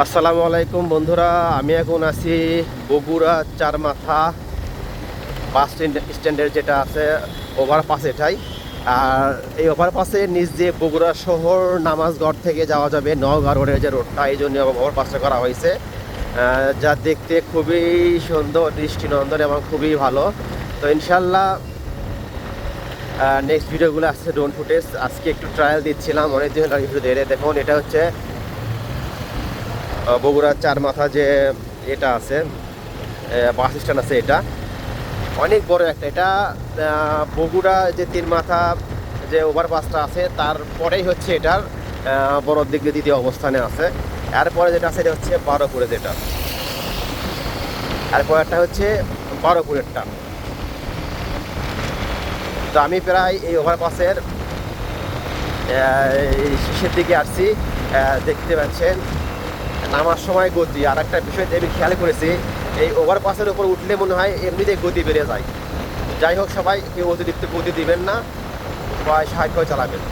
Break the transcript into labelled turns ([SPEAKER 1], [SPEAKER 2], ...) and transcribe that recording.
[SPEAKER 1] আসসালামু আলাইকুম বন্ধুরা, আমি এখন আছি বগুড়া চার মাথা বাস স্ট্যান্ড স্ট্যান্ডের যেটা আছে ওভারপাস এটাই। আর এই ওভারপাসের নিচ দিয়ে বগুড়া শহর নামাজগড় থেকে যাওয়া যাবে নওগাঁ রোডের যে রোডটা এই জন্য ওভারপাসটা করা হয়েছে। যা দেখতে খুবই সুন্দর, দৃষ্টিনন্দন এবং খুবই ভালো। তো ইনশাল্লাহ নেক্সট ভিডিওগুলো আসছে ড্রোন ফুটেজ আজকে একটু ট্রায়াল দিচ্ছিলাম অনেক দিন একটু ধরে দেখুন, এটা হচ্ছে বগুড়ার চার মাথা যে এটা আছে বাস স্ট্যান্ড আছে এটা। অনেক বড় একটা, এটা বগুড়া যে তিন মাথা যে ওভারপাসটা আছে তারপরেই হচ্ছে এটার বড় দিক দিয়ে দ্বিতীয় অবস্থানে আছে। এরপরে যেটা আছে, এটা হচ্ছে বারোপুরে যেটা। আর পরেরটা হচ্ছে বারোপুরেরটা। তো আমি প্রায় এই ওভারপাসের শেষের দিকে আসছি দেখতে পাচ্ছেন নামার সময় গতি আর একটা বিষয় আমি খেয়াল করেছি, এই ওভারপাসের উপর উঠলে মনে হয় এমনিতেই গতি বেড়ে যায়। যাই হোক সবাই, কেউ অতিরিক্ত গতি দিবেন না বা সাহায্য চালাবেন।